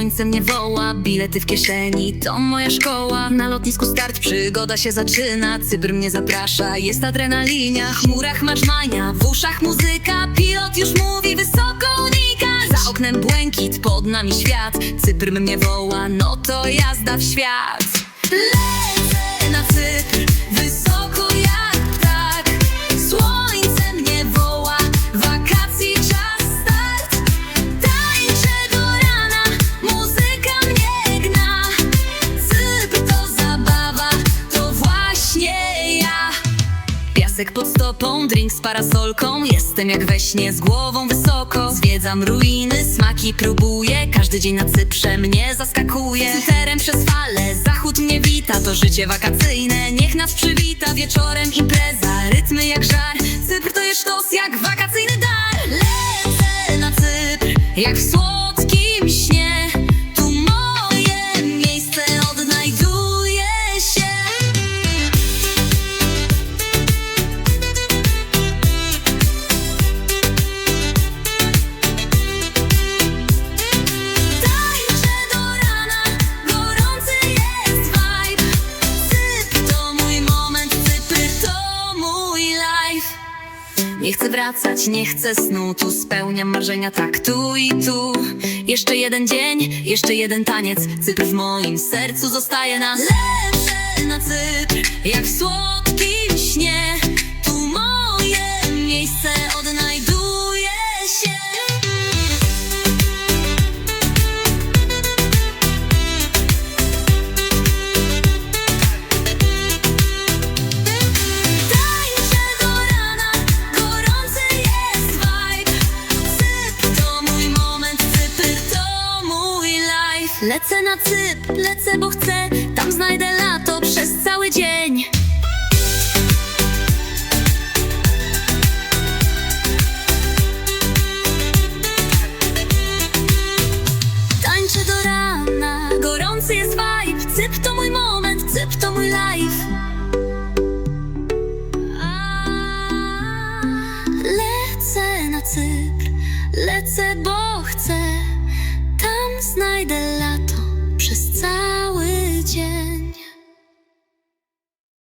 słońce mnie woła. Bilety w kieszeni, to moja szkoła. Na lotnisku start, przygoda się zaczyna. Cypr mnie zaprasza, jest adrenalinia. Chmurach marzmania, w uszach muzyka. Pilot już mówi wysoko unikać. Za oknem błękit, pod nami świat. Cypr mnie woła, no to jazda w świat. Lecę na Cypr, Piasek pod stopą, drink z parasolką. Jestem jak we śnie, z głową wysoko. Zwiedzam ruiny, smaki próbuję. Każdy dzień na Cyprze mnie zaskakuje. Cyferem przez fale, zachód mnie wita. To życie wakacyjne, niech nas przywita. Wieczorem impreza, rytmy jak żar. Cypr to jest sztos jak wakacyjny dar. Lecę na Cypr, jak w słodkim Nie chcę wracać, nie chcę snu. Tu spełniam marzenia tak tu i tu. Jeszcze jeden dzień, jeszcze jeden taniec. Cypr w moim sercu zostaje na Lecę na Cypr, jak w słodkim śnie Lecę na Cypr, lecę bo chcę. Tam znajdę lato przez cały dzień. Tańczę do rana, gorący jest vibe. Cypr to mój moment, Cypr to mój life. Lecę na Cypr, lecę bo chcę. Tam znajdę dzień